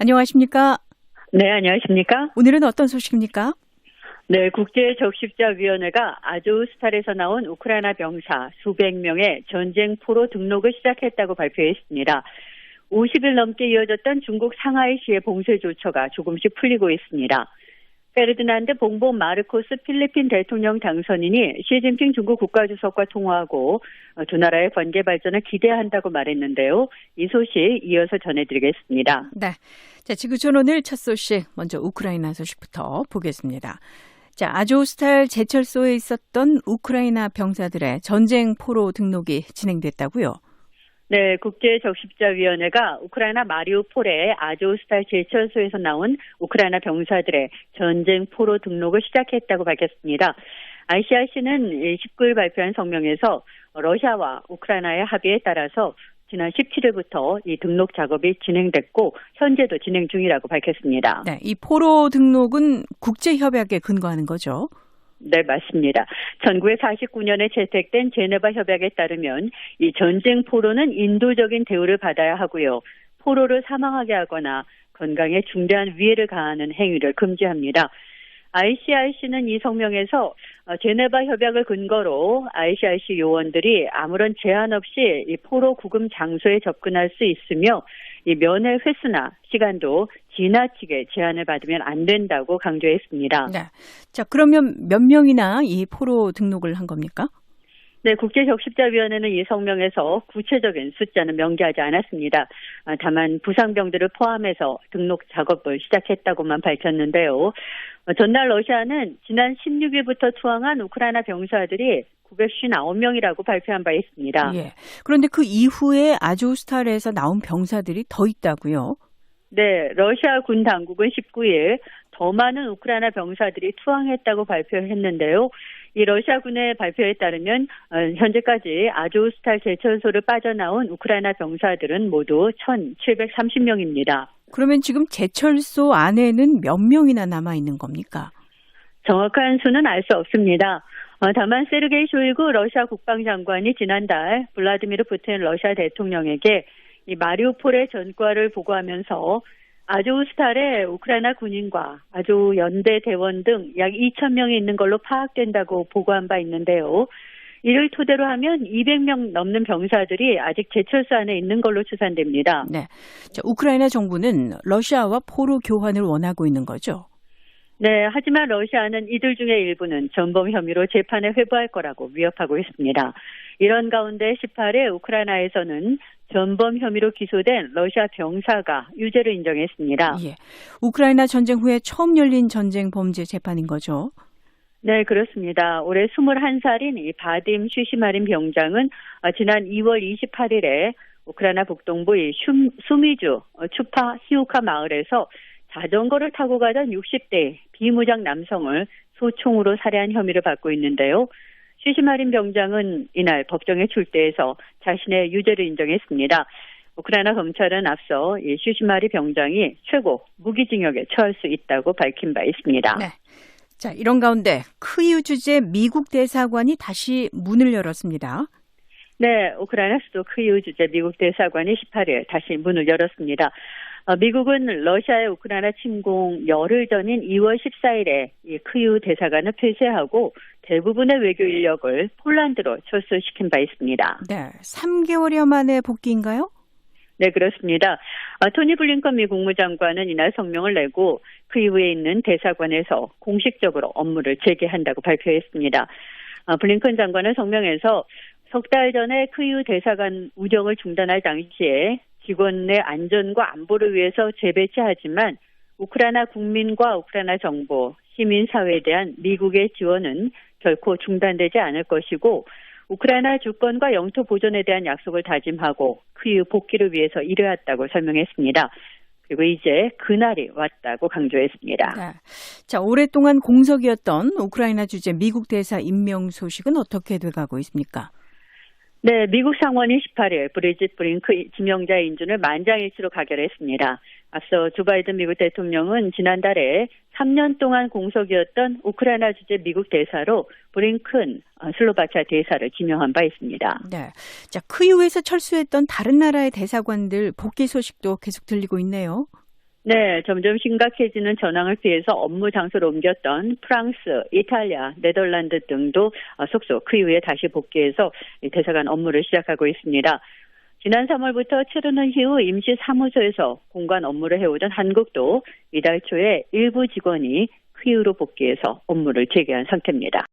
안녕하십니까? 네, 안녕하십니까? 오늘은 어떤 소식입니까? 네, 국제적십자위원회가 아조스탈에서 나온 우크라이나 병사 수백 명의 전쟁 포로 등록을 시작했다고 발표했습니다. 50일 넘게 이어졌던 중국 상하이 시의 봉쇄 조처가 조금씩 풀리고 있습니다. 페르디난드 봉본 마르코스 필리핀 대통령 당선인이 시진핑 중국 국가주석과 통화하고 두 나라의 관계 발전을 기대한다고 말했는데요. 이 소식 이어서 전해드리겠습니다. 네. 자, 지구촌 오늘 첫 소식, 먼저 우크라이나 소식부터 보겠습니다. 자, 아조스탈 제철소에 있었던 우크라이나 병사들의 전쟁 포로 등록이 진행됐다고요? 네, 국제적십자위원회가 우크라이나 마리우폴의 아조스탈 제철소에서 나온 우크라이나 병사들의 전쟁 포로 등록을 시작했다고 밝혔습니다. ICRC는 19일 발표한 성명에서 러시아와 우크라이나의 합의에 따라서 지난 17일부터 이 등록 작업이 진행됐고 현재도 진행 중이라고 밝혔습니다. 네, 이 포로 등록은 국제 협약에 근거하는 거죠. 네, 맞습니다. 1949년에 채택된 제네바 협약에 따르면 이 전쟁 포로는 인도적인 대우를 받아야 하고요. 포로를 사망하게 하거나 건강에 중대한 위해를 가하는 행위를 금지합니다. ICRC는 이 성명에서 어, 제네바 협약을 근거로 ICRC 요원들이 아무런 제한 없이 이 포로 구금 장소에 접근할 수 있으며 이 면회 횟수나 시간도 지나치게 제한을 받으면 안 된다고 강조했습니다. 네. 자, 그러면 몇 명이나 이 포로 등록을 한 겁니까? 네, 국제적십자위원회는 이 성명에서 구체적인 숫자는 명기하지 않았습니다. 아, 다만 부상병들을 포함해서 등록 작업을 시작했다고만 밝혔는데요. 어, 전날 러시아는 지난 16일부터 투항한 우크라이나 병사들이 959명이라고 발표한 바 있습니다. 예. 그런데 그 이후에 아조스탈에서 나온 병사들이 더 있다고요? 네, 러시아 군 당국은 19일 더 많은 우크라이나 병사들이 투항했다고 발표했는데요. 이 러시아군의 발표에 따르면 어, 현재까지 아조스탈 제철소를 빠져나온 우크라이나 병사들은 모두 1,730명입니다. 그러면 지금 제철소 안에는 몇 명이나 남아 있는 겁니까? 정확한 수는 알 수 없습니다. 어, 다만 세르게이 쇼이구 러시아 국방장관이 지난달 블라디미르 푸틴 러시아 대통령에게 이 마리우폴의 전과를 보고하면서 아조우 스탈에 우크라이나 군인과 아조 연대 대원 등 약 2천 명이 있는 걸로 파악된다고 보고한 바 있는데요. 이를 토대로 하면 200명 넘는 병사들이 아직 제철소 안에 있는 걸로 추산됩니다. 네. 자, 우크라이나 정부는 러시아와 포로 교환을 원하고 있는 거죠. 네, 하지만 러시아는 이들 중에 일부는 전범 혐의로 재판에 회부할 거라고 위협하고 있습니다. 이런 가운데 18일 우크라이나에서는 전범 혐의로 기소된 러시아 병사가 유죄를 인정했습니다. 예. 우크라이나 전쟁 후에 처음 열린 전쟁 범죄 재판인 거죠. 네, 그렇습니다. 올해 21살인 이 바딤 슈시마린 병장은 어, 지난 2월 28일에 우크라이나 북동부 이 수미주 어, 추파 히우카 마을에서 자전거를 타고 가던 60대 비무장 남성을 소총으로 살해한 혐의를 받고 있는데요. 시시마린 병장은 이날 법정에 출대해서 자신의 유죄를 인정했습니다. 우크라이나 검찰은 앞서 이 슈시마리 병장이 최고 무기징역에 처할 수 있다고 밝힌 바 있습니다. 네. 자, 이런 가운데 크유 주재 미국 대사관이 다시 문을 열었습니다. 네, 우크라이나 수도 크유 주재 미국 대사관이 18일 다시 문을 열었습니다. 어, 미국은 러시아의 우크라이나 침공 열흘 전인 2월 14일에 이 크유 대사관을 폐쇄하고 대부분의 외교 인력을 폴란드로 철수시킨 바 있습니다. 네, 3개월여 만에 복귀인가요? 네, 그렇습니다. 어, 토니 블링컨 미 국무장관은 이날 성명을 내고 그 이후에 있는 대사관에서 공식적으로 업무를 재개한다고 발표했습니다. 어, 블링컨 장관은 성명에서 석 달 전에 크유 대사관 운영을 중단할 당시에 직원의 안전과 안보를 위해서 재배치하지만 우크라이나 국민과 우크라이나 정부, 시민사회에 대한 미국의 지원은 결코 중단되지 않을 것이고 우크라이나 주권과 영토 보존에 대한 약속을 다짐하고 그 복귀를 위해서 일해왔다고 설명했습니다. 그리고 이제 그날이 왔다고 강조했습니다. 네. 자, 오랫동안 공석이었던 우크라이나 주재 미국 대사 임명 소식은 어떻게 돼가고 있습니까? 네, 미국 상원이 18일 브리짓 브링크 지명자 인준을 만장일치로 가결했습니다. 앞서 조 바이든 미국 대통령은 지난달에 3년 동안 공석이었던 우크라이나 주재 미국 대사로 브링큰 어, 슬로바키아 대사를 지명한 바 있습니다. 네. 자, 그 이후에서 철수했던 다른 나라의 대사관들 복귀 소식도 계속 들리고 있네요. 네, 점점 심각해지는 전황을 피해서 업무 장소를 옮겼던 프랑스, 이탈리아, 네덜란드 등도 어, 속속 그 이후에 다시 복귀해서 이 대사관 업무를 시작하고 있습니다. 지난 3월부터 체르는 이후 임시 사무소에서 공관 업무를 해오던 한국도 이달 초에 일부 직원이 그 이후로 복귀해서 업무를 재개한 상태입니다.